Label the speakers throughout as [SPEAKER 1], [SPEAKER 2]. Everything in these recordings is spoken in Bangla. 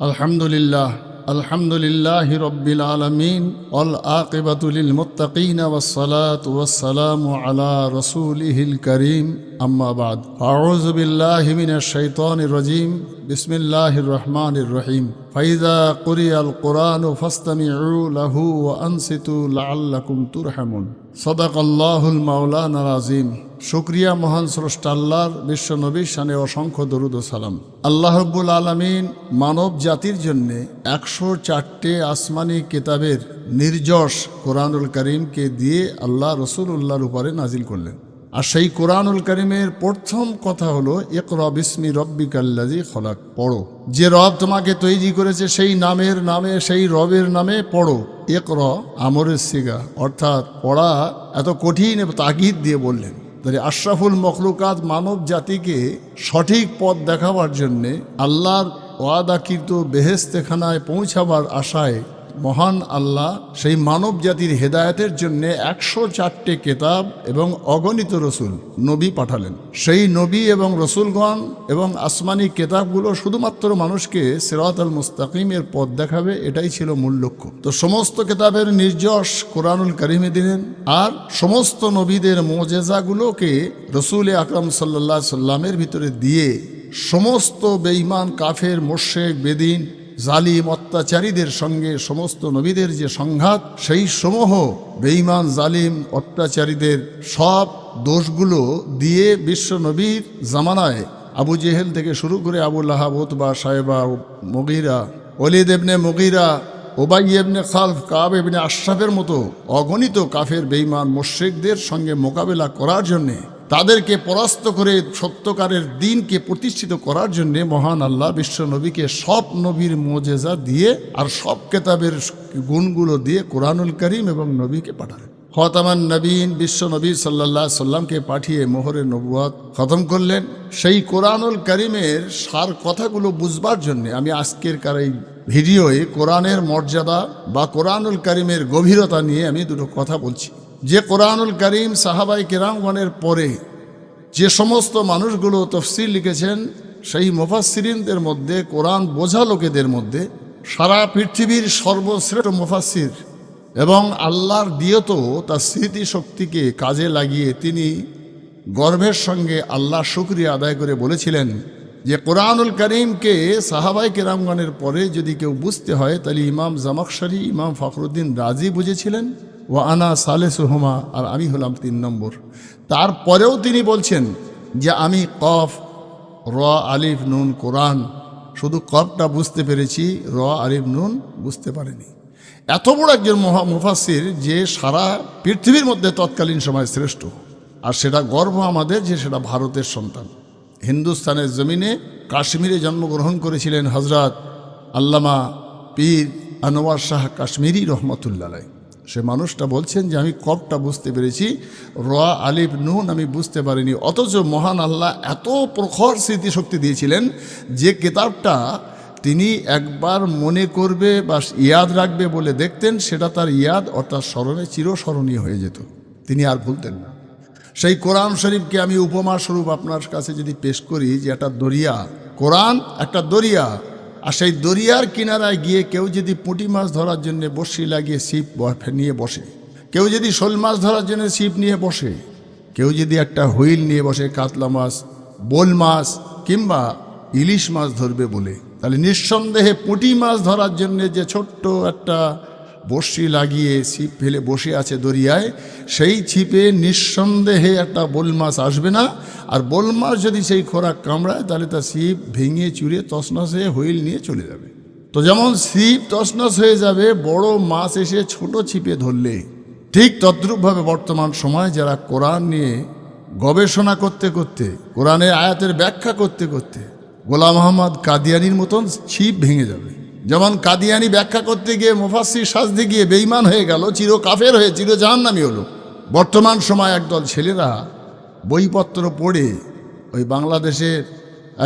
[SPEAKER 1] আলহামদুলিল্লাহ আলহামদুলিল্লাহ রব্বিল আলমিন অল আকিবাতুলিল মুতাকিন ওসালাত ওসালাম আলা রসুলিহিল করিম আম্মাবাদ আউজবিল্লাহিমিন শৈতান রজিম বিসমিল্লাহ রহমান রহিম। ফাইদা কোরিয়াল কোরআন ও ফাস্তামি লাহু ও আনসিতু লাল্লাকুম তুরহামুন। সদাক আল্লাহুল মাওলা নারাজিম শুক্রিয়া মহান স্রষ্ট আল্লাহর বিশ্বনবীর সানে অসংখ্য দরুদ সালাম। আল্লাহবুল আলমিন মানব জাতির জন্যে একশো চারটে আসমানি কিতাবের নির্যশ কোরআনুল করিমকে দিয়ে আল্লাহ রসুল উল্লাহর উপরে নাজিল করলেন। আর সেই কোরআনুল করিমের প্রথম কথা হলো এক ইকরা বিস্মি রব্বিকাল্লাজি খলাক পড়ো। যে রব তোমাকে তৈরি করেছে সেই নামের নামে, সেই রবের নামে পড়ো। ইকর আমরের সিগা অর্থাৎ পড়া এত কঠিন তাগিদ দিয়ে বললেন। তাহলে আশরাফুল মখলুকাত মানব জাতিকে সঠিক পথ দেখাবার জন্যে আল্লাহর ওয়াদাকৃত বেহেস্তেখানায় পৌঁছাবার আশায় মহান আল্লাহ সেই মানব জাতির হেদায়তের জন্য একশো চারটে কেতাব এবং অগণিত রসুল নবী পাঠালেন। সেই নবী এবং রসুলগণ এবং আসমানি কেতাবগুলো শুধুমাত্র মানুষকে সিরাত আল মুস্তাকিমের পথ দেখাবে, এটাই ছিল মূল লক্ষ্য। তো সমস্ত কেতাবের নির্যশ কোরআনুল করিমে দিলেন আর সমস্ত নবীদের মোজেজাগুলোকে রসুল আকরম সাল্লাহ সাল্লামের ভিতরে দিয়ে সমস্ত বেঈমান, কাফের মোর্শেক বেদিন জালিম অত্যাচারীদের সঙ্গে সমস্ত নবীদের যে সংঘাত, সেই সমূহ বেঈমান, জালিম অত্যাচারীদের সব দোষগুলো দিয়ে বিশ্ব নবীর জামানায় আবু জেহেল থেকে শুরু করে আবু লাহাবত বা সাহেবা মগিরা অলিদ এবনে মগিরা ওবাই এবনে খালফ, কাব এবনে আশরাফের মতো অগণিত কাফের, বেঈমান মোশেকদের সঙ্গে মোকাবেলা করার জন্যে তাদেরকে পরাস্ত করে সত্যকারের দিনকে প্রতিষ্ঠিত করার জন্য মহান আল্লাহ বিশ্ব নবীকে সব নবীর মোজেজা দিয়ে আর সব কেতাবের গুণগুলো দিয়ে কোরআনুল করিম এবং নবীকে পাঠালেন। খতামান নবীন বিশ্ব নবী সাল্লাহ সাল্লামকে পাঠিয়ে মোহরের নবুয়াত খতম করলেন। সেই কোরআনুল করিমের সার কথাগুলো বুঝবার জন্য আমি আজকের কার এই ভিডিওয়ে কোরআনের মর্যাদা বা কোরআনুল করিমের গভীরতা নিয়ে আমি দুটো কথা বলছি। যে কোরআনুল করিম সাহাবাই কেরামগণের পরে যে সমস্ত মানুষগুলো তফসিল লিখেছেন, সেই মুফাসিরিনদের মধ্যে, কোরআন বোঝা লোকেদের মধ্যে সারা পৃথিবীর সর্বশ্রেষ্ঠ মুফাসির এবং আল্লাহর দিয়ত তার স্মৃতিশক্তিকে কাজে লাগিয়ে তিনি গর্বের সঙ্গে আল্লাহ শুক্রিয়া আদায় করে বলেছিলেন যে, কোরআনুল করিমকে সাহাবাই কেরামগণের পরে যদি কেউ বুঝতে হয়, তাহলে ইমাম জামাকশারি ইমাম ফখরুদ্দিন রাজি বুঝেছিলেন। ও আনা সালে সুহমা আর আমি হলাম তিন নম্বর। তারপরেও তিনি বলছেন যে আমি কফ, র, আলিফ, নুন, কোরআন, শুধু কফটা বুঝতে পেরেছি, র, আলিফ, নুন বুঝতে পারেনি। এত বড় একজন মহা মুফাসির যে সারা পৃথিবীর মধ্যে তৎকালীন সময় শ্রেষ্ঠ, আর সেটা গর্ব আমাদের যে সেটা ভারতের সন্তান। হিন্দুস্তানের জমিনে কাশ্মীরে জন্মগ্রহণ করেছিলেন হজরত আল্লামা পীর আনোয়ার শাহ কাশ্মীরি রহমতুল্লাহ সে মানুষটা বলছেন যে, আমি কবটা বুঝতে পেরেছি। র আলিফ নুন আমি বুঝতে পারিনি। অথচ মহান আল্লাহ এত প্রখর স্মৃতিশক্তি দিয়েছিলেন যে, কিতাবটা তিনি একবার মনে করবে বা ইয়াদ রাখবে বলে দেখতেন, সেটা তার ইয়াদ অর্থাৎ স্মরণে চিরস্মরণীয় হয়ে যেত। তিনি আর ভুলতেন না। সেই কোরআন শরীফকে আমি উপমা স্বরূপ আপনার কাছে যদি পেশ করি যে, একটা দরিয়া, কোরআন একটা দরিয়া আর সেই দরিয়ার কিনারায় গিয়ে কেউ যদি পুঁটি মাছ ধরার জন্য বসি লাগিয়ে ছিপ নিয়ে বসে, কেউ যদি শোল মাছ ধরার জন্য ছিপ নিয়ে বসে, কেউ যদি একটা হুইল নিয়ে বসে কাতলা মাছ, বোল মাছ কিংবা ইলিশ মাছ ধরবে বলে, তাহলে নিঃসন্দেহে পুঁটি মাছ ধরার জন্য যে ছোট্ট একটা বড়শি লাগিয়ে ছিপ ফেলে বসে আছে দরিয়ায়, সেই ছিপে নিঃসন্দেহে একটা বোল মাছ আসবে না। আর বোল মাছ যদি সেই খোরাক কামড়ায়, তাহলে তার ছিপ ভেঙে চুরে তসনস হয়ে হুইল নিয়ে চলে যাবে। তো যেমন ছিপ তসনস হয়ে যাবে, বড় মাছ এসে ছোট ছিপে ধরলে। ঠিক তদ্রূপভাবে বর্তমান সময় যারা কোরআন নিয়ে গবেষণা করতে করতে, কোরআনের আয়াতের ব্যাখ্যা করতে করতে গোলাম মোহাম্মদ কাদিয়ানির মতন ছিপ ভেঙে যাবে। যেমন কাদিয়ানি ব্যাখ্যা করতে গিয়ে মুফাসির সাজতে গিয়ে বেইমান হয়ে গেল, চির কাফের হয়ে চির জাহান্নামি হলো। বর্তমান সময় একদল ছেলেরা বইপত্র পড়ে ওই বাংলাদেশের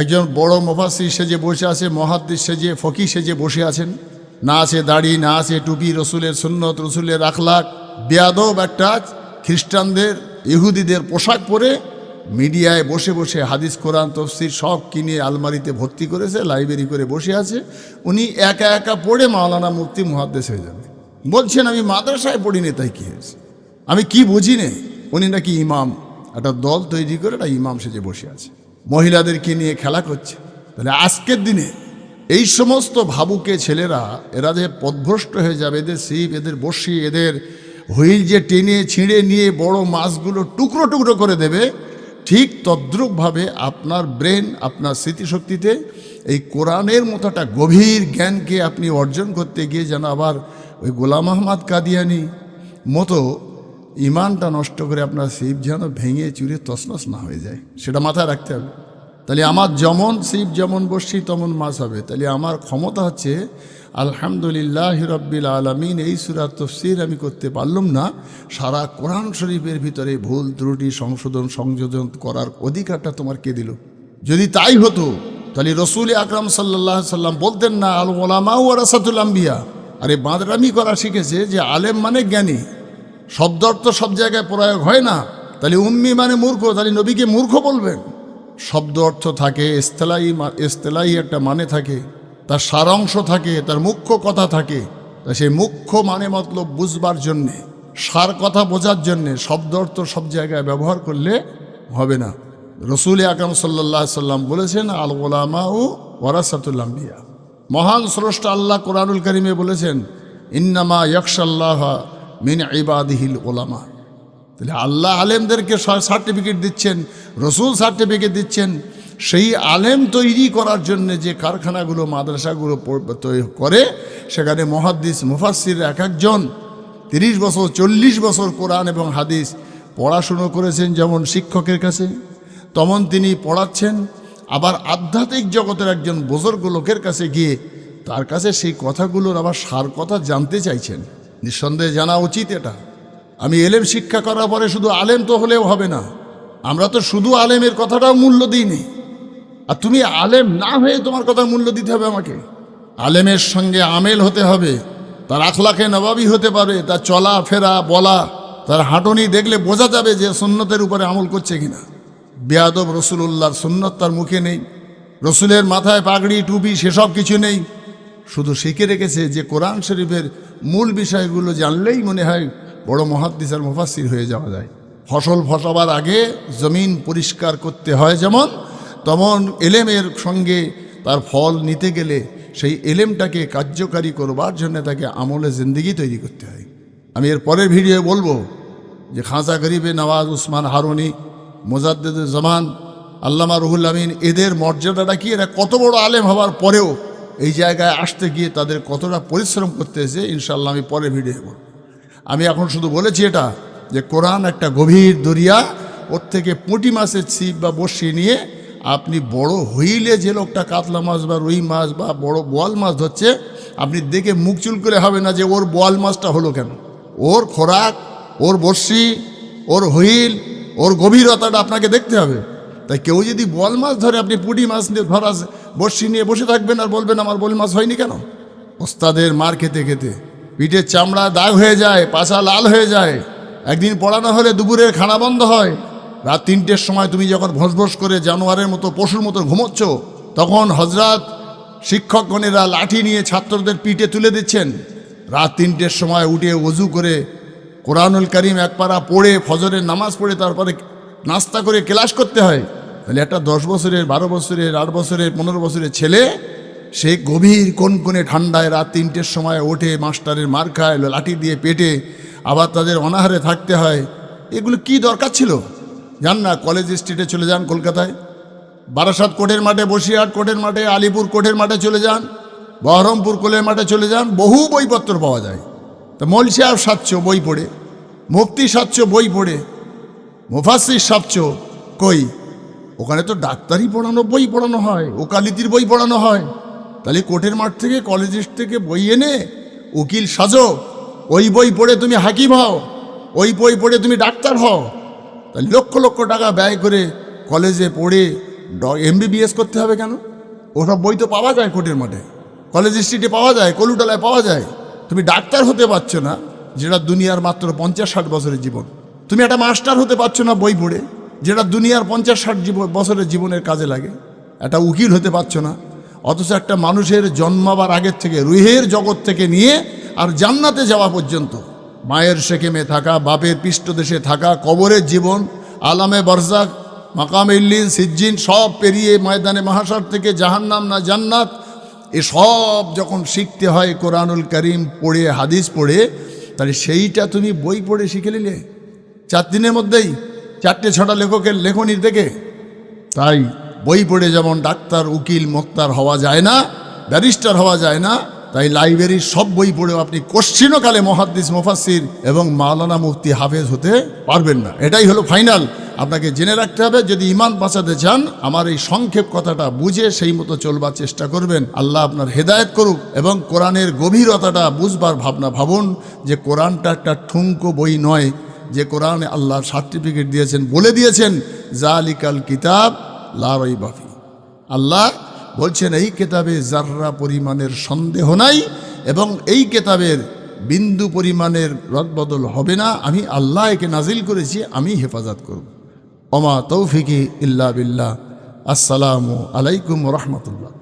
[SPEAKER 1] একজন বড় মুফাসির সেজে বসে আছে, মহাদ্দিস সেজে ফকি সেজে বসে আছেন। না আছে দাড়ি, না আছে টুপি, রসুলের সুন্নত, রসুলের আখলাক, বেয়াদব একটা খ্রিস্টানদের, ইহুদিদের পোশাক পরে মিডিয়ায় বসে বসে হাদিস, কোরআন, তফসির সব কিনে আলমারিতে ভর্তি করেছে, লাইব্রেরি করে বসে আছে। উনি একা একা পড়ে মাওলানা মুফতি মুহাদ্দেশ হয়ে যাবে। বলছেন, আমি মাদ্রাসায় পড়িনি তাই কী হয়েছে? আমি কি বুঝি নে? উনি নাকি ইমাম। একটা দল তৈরি করে একটা ইমাম সেজে বসে আছে। মহিলাদেরকে নিয়ে খেলা করছে। তাহলে আজকের দিনে এই সমস্ত ভাবুকে ছেলেরা, এরা যে পদভ্রষ্ট হয়ে যাবে, এদের সিপ এদের বসি এদের হুইল যে টেনে ছিঁড়ে নিয়ে বড় মাছগুলো টুকরো টুকরো করে দেবে ঠিক তদ্রুপভাবে আপনার ব্রেন, আপনার স্মৃতিশক্তিতে এই কোরআনের মতো একটা গভীর জ্ঞানকে আপনি অর্জন করতে গিয়ে যেন আবার ওই গোলাম আহমদ কাদিয়ানি মতো ইমানটা নষ্ট করে আপনার শিব যেন ভেঙে চুরে তসনস না হয়ে যায়। সেটা মাথায় রাখতে হবে। তাহলে আমার যেমন শিব যেমন বসছি তেমন মাছ হবে। তাহলে আমার ক্ষমতা হচ্ছে, আলহামদুলিল্লাহ রব্বিল আলমিন, এই সুরাত তফসির আমি করতে পারলাম না। সারা কোরআন শরীফের ভিতরে ভুল, ত্রুটি, সংশোধন, সংযোজন করার অধিকারটা তোমার কে দিল? যদি তাই হতো, তাহলে রসুল আকরাম সাল্লাহ সাল্লাম বলতেন না, আল ওলামা ও রাসাতুল আম্বিয়া। আরে বাঁদরামি করা শিখেছে যে আলেম মানে জ্ঞানী। শব্দ অর্থ সব জায়গায় প্রয়োগ হয় না। তাহলে উম্মি মানে মূর্খ, তাহলে নবীকে মূর্খ বলবেন। শব্দ অর্থ থাকে এস্তেলাই এস্তেলাই একটা মানে থাকে, তার সারাংশ থাকে, তার মুখ্য কথা থাকে। তা সেই মুখ্য মানে মতলব বুঝবার জন্যে, সার কথা বোঝার জন্যে, শব্দ অর্থ সব জায়গায় ব্যবহার করলে হবে না। রসুল আকরম সাল্লাহ সাল্লাম বলেছেন, আল গোলামা ও ওয়ারাসাতুল্লাম্বিয়া মহান স্রষ্টা আল্লাহ কোরআনুল করিমে বলেছেন, ইন্নামা ইয়কশাল্লাহ মিন ইবাদিহিল ওলামা তাহলে আল্লাহ আলেমদেরকে সার্টিফিকেট দিচ্ছেন, রসুল সার্টিফিকেট দিচ্ছেন। সেই আলেম তৈরি করার জন্য যে কারখানাগুলো, মাদ্রাসাগুলো করে, সেখানে মহাদ্দিস মুফাসির এক একজন তিরিশ বছর, চল্লিশ বছর কোরআন এবং হাদিস পড়াশুনো করেছেন যেমন শিক্ষকের কাছে, তমন তিনি পড়াচ্ছেন। আবার আধ্যাত্মিক জগতের একজন বুজুর্গ লোকের কাছে গিয়ে তার কাছে সেই কথাগুলোর আবার সার কথা জানতে চাইছেন। নিঃসন্দেহে জানা উচিত এটা। আমি এলেম শিক্ষা করার পরে শুধু আলেম তো হলেও হবে না। আমরা তো শুধু আলেমের কথাটাও মূল্য দিইনি। আর তুমি আলেম না হয়ে তোমার কথা মূল্য দিতে হবে আমাকে। আলেমের সঙ্গে আমেল হতে হবে। তার আখলাকে নবাবী হতে পারে তার চলা, ফেরা, বলা, তার হাঁটনি দেখলে বোঝা যাবে যে সুন্নতের উপরে আমল করছে কিনা। বেয়াদব রসুল্লাহর সুন্নত তার মুখে নেই। রসুলের মাথায় পাগড়ি, টুপি সেসব কিছু নেই। শুধু শিখে রেখেছে যে কোরআন শরীফের মূল বিষয়গুলো জানলেই মনে হয় বড় মহাদ্দিস আর মুফাসির হয়ে যাওয়া যায়। ফসল ফসাবার আগে জমিন পরিষ্কার করতে হয় যেমন, তেমন এলেমের সঙ্গে তার ফল নিতে গেলে সেই এলেমটাকে কার্যকারী করবার জন্য তাকে আমলে জিন্দিগি তৈরি করতে হয়। আমি এর পরের ভিডিও বলব যে খাঁচা গরিবে নওয়াজ উসমান হারুনি, মোজাদ্দেদ জামান, আল্লামা রুহুল আমিন, এদের মর্যাদাটা কি? এরা কত বড় আলেম হওয়ার পরেও এই জায়গায় আসতে গিয়ে তাদের কতটা পরিশ্রম করতে এসে ইনশাল্লাহ আমি পরে ভিডিও বলব। আমি এখন শুধু বলেছি এটা, যে কোরআন একটা গভীর দরিয়া, ওর থেকে পুঁটি মাছের ছিপ বা বসি নিয়ে আপনি বড় হইলে যে লোকটা কাতলা মাছ বা রুই মাছ বা বড় বোয়াল মাছ ধরছে, আপনি দেখে মুখ চুল করে হবে না যে ওর বোয়াল মাছটা হলো কেন। ওর খোরাক, ওর বর্ষি ওর হুইল, ওর গভীরতাটা আপনাকে দেখতে হবে। তাই কেউ যদি বোয়াল মাছ ধরে, আপনি পুঁটি মাছ নিয়ে ধরা বর্ষি নিয়ে বসে থাকবেন আর বলবেন, আমার বোয়াল মাছ হয়নি কেন? ওস্তাদের মার খেতে খেতে পিঠের চামড়া দাগ হয়ে যায়, পাশা লাল হয়ে যায়। একদিন পড়ানো হলে দুপুরের খানা বন্ধ হয়। রাত তিনটের সময় তুমি যখন ভোঁস করে জানোয়ারের মতো, পশুর মতো ঘুমোচ্ছ, তখন হজরত শিক্ষকগণেরা লাঠি নিয়ে ছাত্রদের পিঠে তুলে দিচ্ছেন। রাত তিনটের সময় উঠে অজু করে কোরআনুল করিম এক পারা পড়ে ফজরের নামাজ পড়ে, তারপরে নাস্তা করে ক্লাস করতে হয়। তাহলে একটা দশ বছরের, বারো বছরের, আট বছরের, পনেরো বছরের ছেলে সে গভীর কোন কোণে ঠান্ডায় রাত তিনটের সময় ওঠে, মাস্টারের মার খায়, লাঠি দিয়ে পেটে, আবার তাদের অনাহারে থাকতে হয়। এগুলো কি দরকার ছিল? যান না কলেজ স্ট্রিটে চলে যান কলকাতায়। বারাসাত কোর্টের মাঠে, বসিরহাট কোর্টের মাঠে, আলিপুর কোর্টের মাঠে চলে যান। বহরমপুর কোলের মাঠে চলে যান। বহু বইপত্র পাওয়া যায়। তা আর সাতশো বই পড়ে মুক্তি সাতশো বই পড়ে মুফাসির সাতশো কই? ওখানে তো ডাক্তারি পড়ানো, বই পড়ানো হয়, ওকালিতির বই পড়ানো হয়। তাহলে কোর্টের মাঠ থেকে কলেজ থেকে বই এনে উকিল সাজো, ওই বই পড়ে তুমি হাকিম হও, ওই বই পড়ে তুমি ডাক্তার হও। তাহলে লক্ষ লক্ষ টাকা ব্যয় করে কলেজে পড়ে এমবিবিএস করতে হবে কেন? ওসব বই তো পাওয়া যায় কোর্টের মাঠে। কলেজ স্ট্রিটে পাওয়া যায়, কলুটালায় পাওয়া যায়। তুমি ডাক্তার হতে পারছ না, যেটা দুনিয়ার মাত্র পঞ্চাশ ষাট বছরের জীবন। তুমি একটা মাস্টার হতে পারছ না বই পড়ে, যেটা দুনিয়ার পঞ্চাশ ষাট জীবন বছরের জীবনের কাজে লাগে। একটা উকিল হতে পারছ না অথচ একটা মানুষের জন্মাবার আগের থেকে, রুহের জগৎ থেকে নিয়ে আর জান্নাতে যাওয়া পর্যন্ত। মায়ের সেকেমে থাকা, বাপের পৃষ্ঠদেশে থাকা, কবরের জীবন, আলামে বরজাক মাকাম ইল্লিন সিজ্জিন, সব পেরিয়ে ময়দানে মাহাসার থেকে জাহান্নাম না জান্নাত, এ সব যখন শিখতে হয় কোরআনুল করিম পড়ে, হাদিস পড়ে, তাহলে সেইটা তুমি বই পড়ে শিখে নিলে। চার দিনের মধ্যেই, চারটে, ছটা লেখকের লেখনির দেখে। তাই বই পড়ে যেমন ডাক্তার, উকিল, মোক্তার হওয়া যায় না, ব্যারিস্টার হওয়া যায় না, তাই লাইব্রেরির সব বই পড়েও আপনি কোশ্চিনকালে মহাদ্দিস মুফাসির এবং মাওলানা মুফতি হাফেজ হতে পারবেন না। এটাই হলো ফাইনাল। আপনাকে জেনে রাখতে হবে, যদি ইমান বাঁচাতে চান, আমার এই সংক্ষেপ কথাটা বুঝে সেই মতো চলবার চেষ্টা করবেন। আল্লাহ আপনার হেদায়ত করুক এবং কোরআনের গভীরতাটা বুঝবার ভাবনা ভাবুন যে কোরআনটা একটা ঠুঙ্কো বই নয়, যে কোরআনে আল্লাহ সার্টিফিকেট দিয়েছেন, বলে দিয়েছেন, জালিকাল কিতাব লারই আল্লাহ বলছেন, এই কেতাবে জাররা পরিমাণের সন্দেহ নাই এবং এই কেতাবের বিন্দু পরিমাণের রদবদল হবে না, আমি আল্লাহ একে নাজিল করেছি, আমি হেফাজত করব। অমা তৌফিকি ইল্লা বিল্লাহ। আসসালামু আলাইকুম রহমতুল্লাহ।